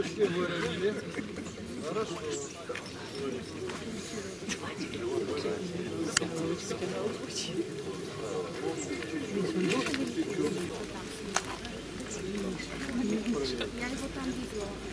Ручки выровняли. Хорошо. Рівняйсь.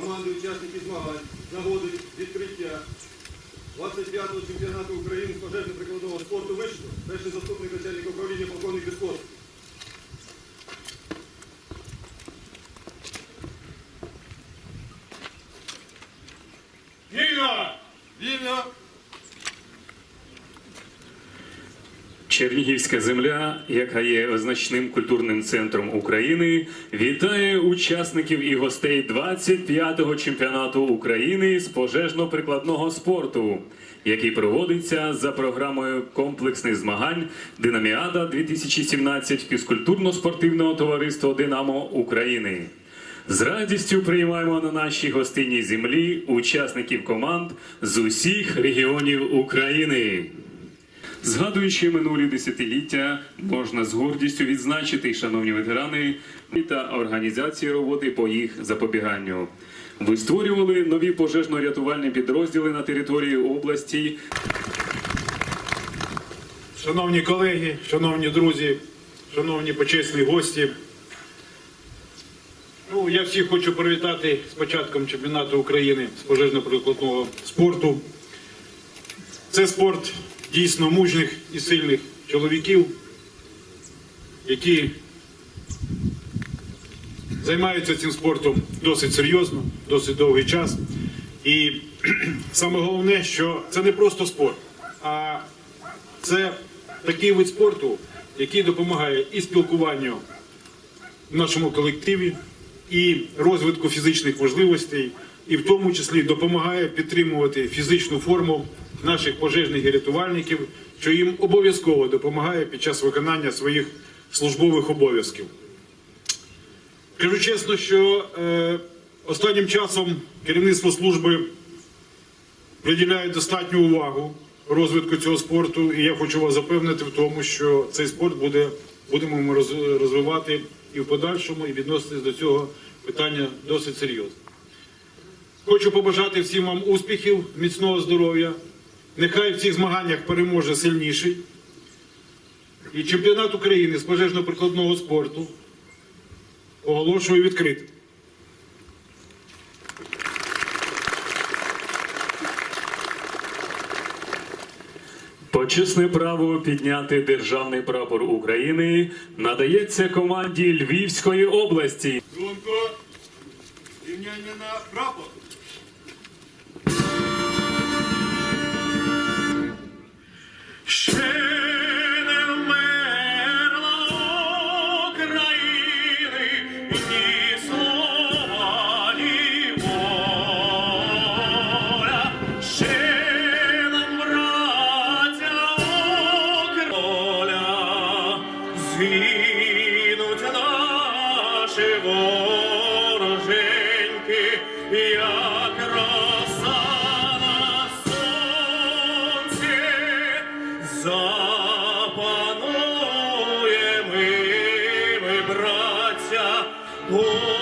Команди учасників змагань з нагоди відкриття 25-го чемпіонату України з пожежно-прикладного спорту вищого, Перший заступник начальника управління полковник Біскос. Чернігівська земля, яка є визначним культурним центром України, вітає учасників і гостей 25-го чемпіонату України з пожежно-прикладного спорту, який проводиться за програмою комплексних змагань Динаміада 2017 фізкультурно-спортивного товариства Динамо України. З радістю приймаємо на нашій гостинній землі учасників команд з усіх регіонів України. Згадуючи минулі десятиліття, можна з гордістю відзначити, шановні ветерани, та організації роботи по їх запобіганню. Ви створювали нові пожежно-рятувальні підрозділи на території області Шановні колеги, шановні друзі, шановні почесні гості. Ну, я всіх хочу привітати з початком чемпіонату України з пожежно-прикладного спорту. Це спорт дійсно мужніх і сильних чоловіків, які займаються цим спортом досить серйозно, досить довгий час. І саме головне, що це не просто спорт, а це такий вид спорту, який допомагає і спілкуванню в нашому колективі, і розвитку фізичних можливостей, і в тому числі допомагає підтримувати фізичну форму наших пожежних і рятувальників, що їм обов'язково допомагає під час виконання своїх службових обов'язків. Кажу чесно, що е, останнім часом керівництво служби приділяє достатню увагу розвитку цього спорту, і я хочу вас запевнити в тому, що цей спорт буде, будемо ми розвивати і в подальшому, і відноситись до цього питання досить серйозно. Хочу побажати всім вам успіхів, міцного здоров'я. Нехай в цих змаганнях переможе сильніший. І чемпіонат України з пожежно-прикладного спорту оголошую відкритим. Почесне право підняти державний прапор України надається команді Львівської області. Струнко. Рівняння на прапор. Ще 샤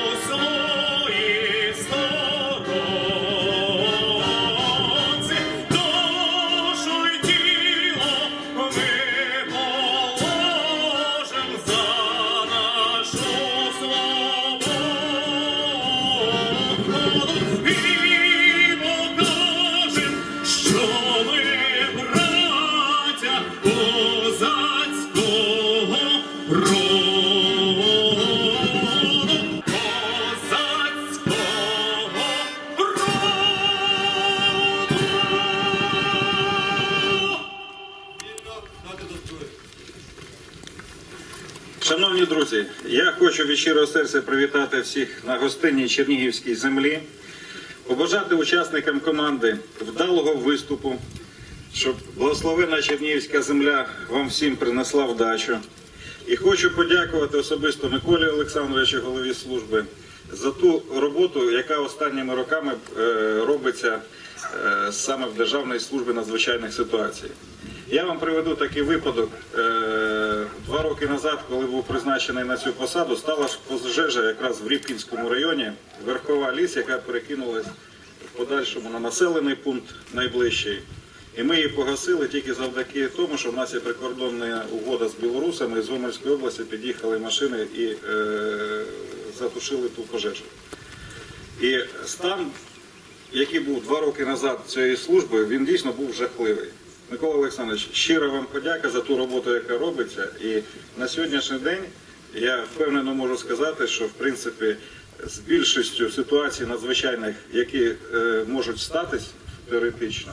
Шановні друзі, я хочу від щирого серця привітати всіх на гостинній Чернігівській землі, побажати учасникам команди вдалого виступу, щоб благословена Чернігівська земля вам всім принесла вдачу. І хочу подякувати особисто Миколі Олександровичу, голові служби, за ту роботу, яка останніми роками е, робиться е, саме в Державній службі надзвичайних ситуацій. Я вам приведу такий випадок. Два роки назад, коли був призначений на цю посаду, стала пожежа якраз в Рібкінському районі, верхова ліс, яка перекинулась в подальшому на населений пункт найближчий. І ми її погасили тільки завдяки тому, що в нас є прикордонна угода з білорусами, з Гомельської області під'їхали машини і е, затушили ту пожежу. І стан, який був два роки назад цієї служби, він дійсно був жахливий. Микола Олександрович, щиро вам подяка за ту роботу, яка робиться. І на сьогоднішній день я впевнено можу сказати, що в принципі з більшістю ситуацій надзвичайних, які е, можуть статись теоретично,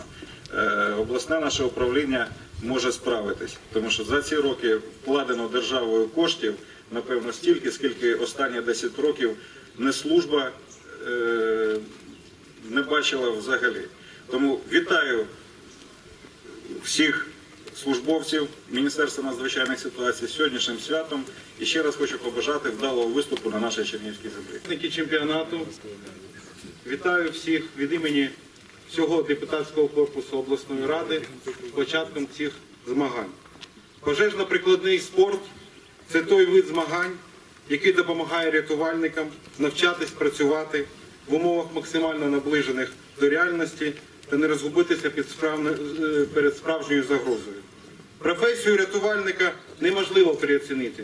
е, обласне наше управління може справитись. Тому що за ці роки вкладено державою коштів, напевно, стільки, скільки останні 10 років не служба е, не бачила взагалі. Тому вітаю всіх службовців Міністерства надзвичайних ситуацій сьогоднішнім святом. І ще раз хочу побажати вдалого виступу на нашій Чернігівській землі. Чемпіонату. Вітаю всіх від імені всього депутатського корпусу обласної ради початком цих змагань. Пожежно-прикладний спорт це той вид змагань, який допомагає рятувальникам навчатись працювати в умовах максимально наближених до реальності та не розгубитися під справне- е, перед справжньою загрозою. Професію рятувальника неможливо переоцінити.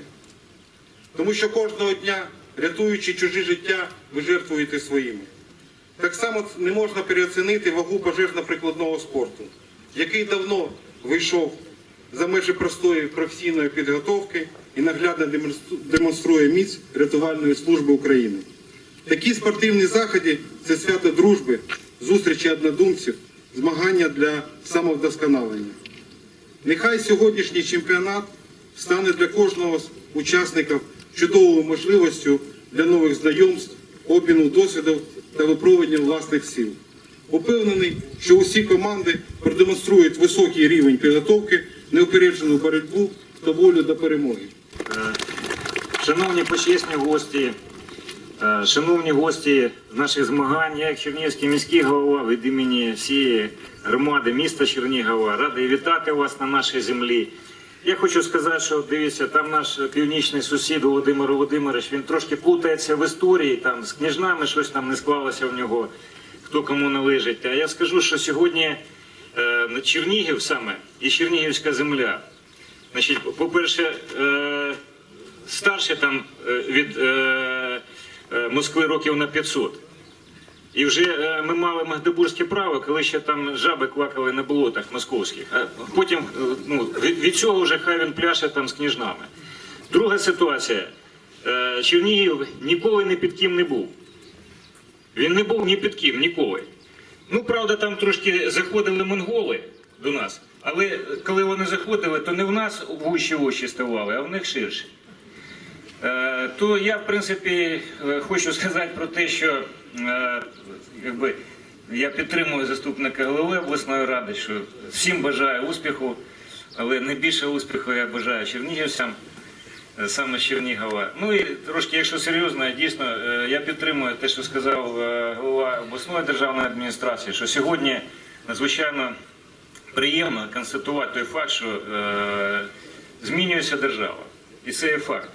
Тому що кожного дня, рятуючи чужі життя, ви жертвуєте своїми. Так само не можна переоцінити вагу пожежно-прикладного спорту, який давно вийшов за межі простої професійної підготовки і наглядно демонструє міць рятувальної служби України. Такі спортивні заходи це свято дружби, зустрічі однодумців, змагання для самовдосконалення. Нехай сьогоднішній чемпіонат стане для кожного з учасників чудовою можливістю для нових знайомств, обміну досвіду та випробування власних сил. Упевнений, що усі команди продемонструють високий рівень підготовки, неупереджену боротьбу та волю до перемоги. Шановні почесні гості, е, шановні гості наших змагань, я як Чернігівський міський голова від імені всієї громади міста Чернігова радий вітати вас на нашій землі. Я хочу сказати, що дивіться, там наш північний сусід Володимир Володимирович, він трошки плутається в історії, там з княжнами щось там не склалося в нього, хто кому належить. А я скажу, що сьогодні е, Чернігів саме і Чернігівська земля. Значить, по-перше, е, старше там е, від е, е, Москви років на 500. І вже е, ми мали магдебурзьке право, коли ще там жаби квакали на болотах московських. А потім е, ну, від, цього вже хай він пляше там з княжнами. Друга ситуація. Е, Чернігів ніколи ні під ким не був. Він не був ні під ким, ніколи. Ну, правда, там трошки заходили монголи до нас, але коли вони заходили, то не в нас вущі очі ставали, а в них ширше. Е, То я, в принципі, е, хочу сказати про те, що е, якби, я підтримую заступника голови обласної ради, що всім бажаю успіху, але найбільше успіху я бажаю чернігівцям, саме з Чернігова. Ну і трошки, якщо серйозно, дійсно, я підтримую те, що сказав голова обласної державної адміністрації, що сьогодні надзвичайно приємно констатувати той факт, що змінюється держава. І це є факт.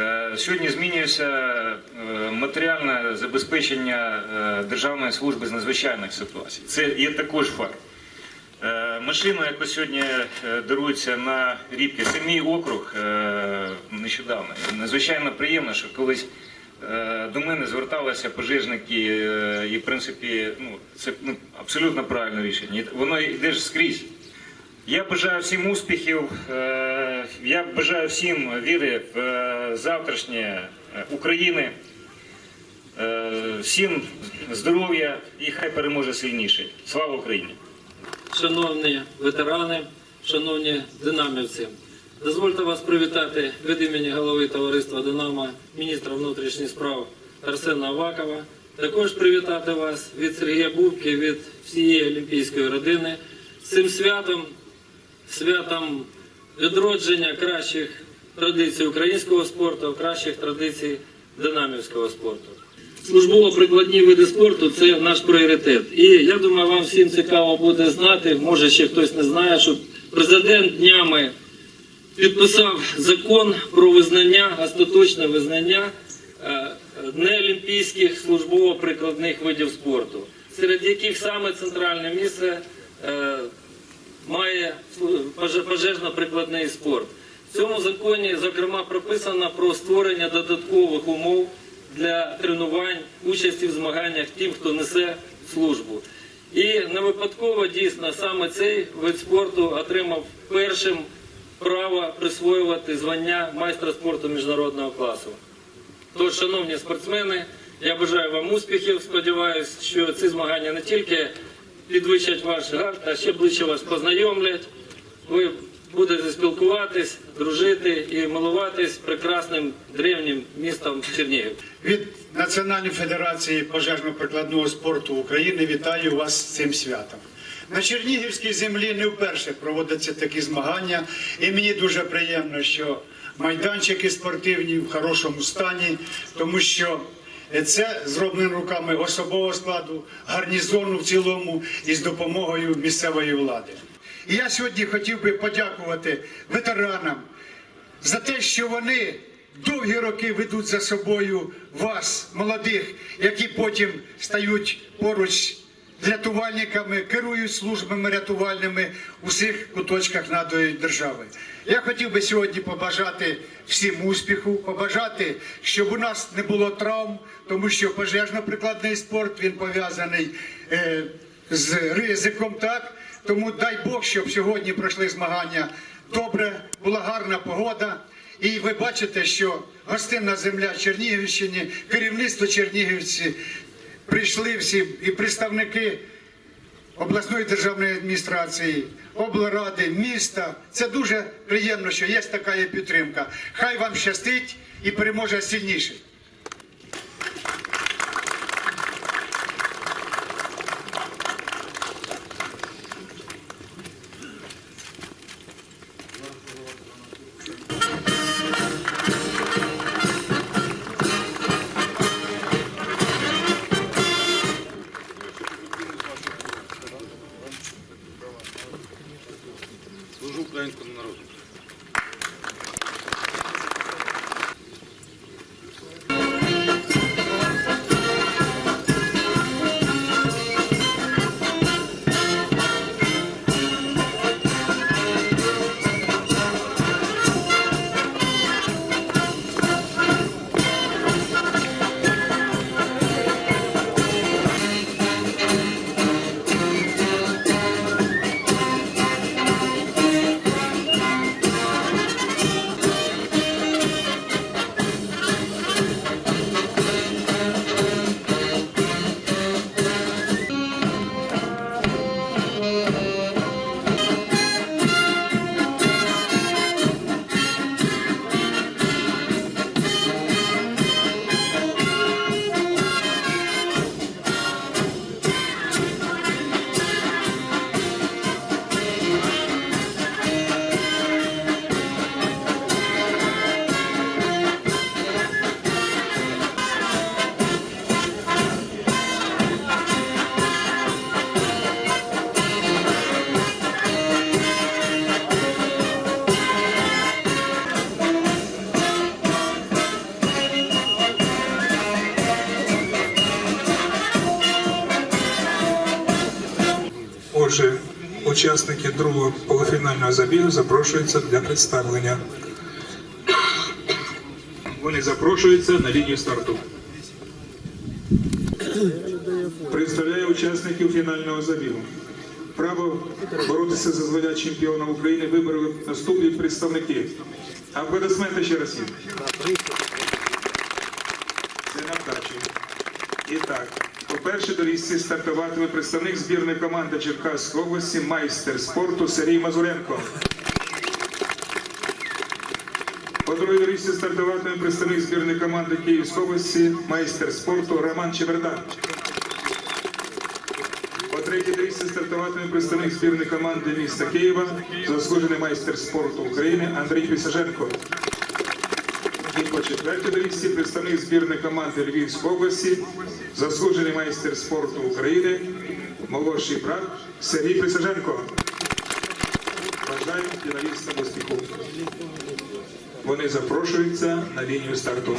Е, Сьогодні змінюється е, матеріальне забезпечення е, Державної служби з надзвичайних ситуацій. Це є також факт. Машину, яку сьогодні дарується на Рібки, це мій округ нещодавно. Надзвичайно приємно, що колись до мене зверталися пожежники, і в принципі ну, це ну, абсолютно правильне рішення. Воно йде ж скрізь. Я бажаю всім успіхів. е, Я бажаю всім віри в е, завтрашнє е, України. Всім здоров'я і хай переможе сильніший. Слава Україні! Шановні ветерани, шановні динамівці, Дозвольте вас привітати від імені голови товариства Динамо, міністра внутрішніх справ Арсена Авакова. Також привітати вас від Сергія Бубки, від всієї олімпійської родини з цим святом, святом відродження кращих традицій українського спорту, кращих традицій динамівського спорту. Службово-прикладні види спорту це наш пріоритет. І я думаю, вам всім цікаво буде знати, може ще хтось не знає, що президент днями підписав закон про визнання, остаточне визнання е, неолімпійських службово-прикладних видів спорту, серед яких саме центральне місце е, має пожежно-прикладний спорт. В цьому законі, зокрема, прописано про створення додаткових умов для тренувань, участі в змаганнях тим, хто несе службу. І не випадково дійсно саме цей вид спорту отримав першим право присвоювати звання майстра спорту міжнародного класу. Тож, шановні спортсмени, я бажаю вам успіхів. Сподіваюсь, що ці змагання не тільки підвищать ваш гард, а ще ближче вас познайомлять. Ви будете спілкуватись, дружити і милуватись прекрасним древнім містом Чернігів. Від Національної федерації пожежно-прикладного спорту України вітаю вас з цим святом. На Чернігівській землі не вперше проводяться такі змагання, і мені дуже приємно, що майданчики спортивні в хорошому стані, тому що це зроблено руками особового складу, гарнізону в цілому і з допомогою місцевої влади. І я сьогодні хотів би подякувати ветеранам, за те, що вони довгі роки ведуть за собою вас, молодих, які потім стають поруч рятувальниками, керують службами рятувальними у всіх куточках нашої держави. Я хотів би сьогодні побажати всім успіху, побажати, щоб у нас не було травм, тому що пожежно-прикладний спорт він пов'язаний е, з ризиком, так. Тому дай Бог, щоб сьогодні пройшли змагання добре, була гарна погода. І ви бачите, що гостинна земля Чернігівщини, керівництво Чернігівці прийшли всі і представники обласної державної адміністрації, облради, міста. Це дуже приємно, що є така підтримка. Хай вам щастить і переможе сильніший. Українському народу. Учасники другого полуфінального забігу запрошуються для представлення. Вони запрошуються на лінію старту. Представляю учасників фінального забігу. Право боротися за звання чемпіона України вибрали наступні представники. Аплодисменти ще раз. Це на вдачу. І так, по-перше, до лісці стартуватиме представник збірної команди Черкаської області, майстер спорту Сергій Мазуренко. По другій доріжці стартуватиме представник збірної команди Київської області, майстер спорту Роман Чеверда. По третій доріжці стартуватиме представник збірної команди міста Києва, заслужений майстер спорту України Андрій Пісаженко. І по четвертій довісті представник збірної команди Львівської області, заслужений майстер спорту України, молодший брат Сергій Присяженко. Бажаю фіналістам успіху. Вони запрошуються на лінію старту.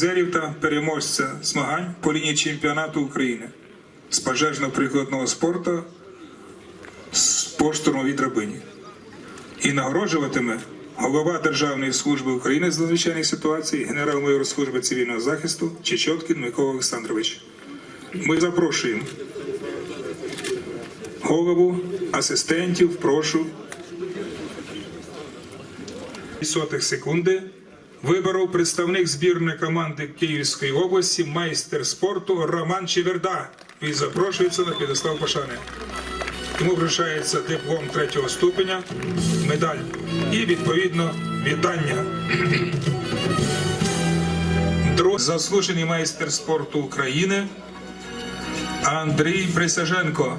Призерів та переможця змагань по лінії чемпіонату України з пожежно-прикладного спорту з поштурму від рабині. І нагороджуватиме голова Державної служби України з надзвичайних ситуацій, генерал-майор служби цивільного захисту Чечоткін Микола Олександрович. Ми запрошуємо голову, асистентів, прошу сотих секунди виборов представник збірної команди Київської області, майстер спорту Роман Чеверда. Він запрошується на підостав пошани. Йому вручається диплом третього ступеня, медаль і відповідно вітання. Друг заслужений майстер спорту України Андрій Присяженко.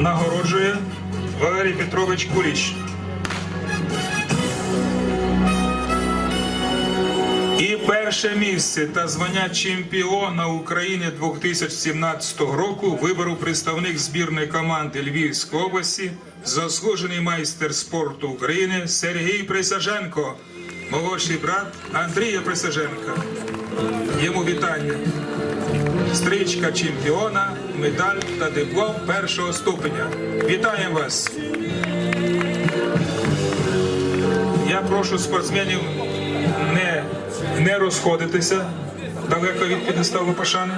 Нагороджує Валерій Петрович Куліч. І перше місце та звання чемпіона України 2017 року вибору представник збірної команди Львівської області, заслужений майстер спорту України Сергій Присяженко, молодший брат Андрія Присяженка. Йому вітання. Стрічка чемпіона, медаль та диплом першого ступеня. Вітаємо вас! Я прошу спортсменів не, не розходитися далеко від підеставу пошани.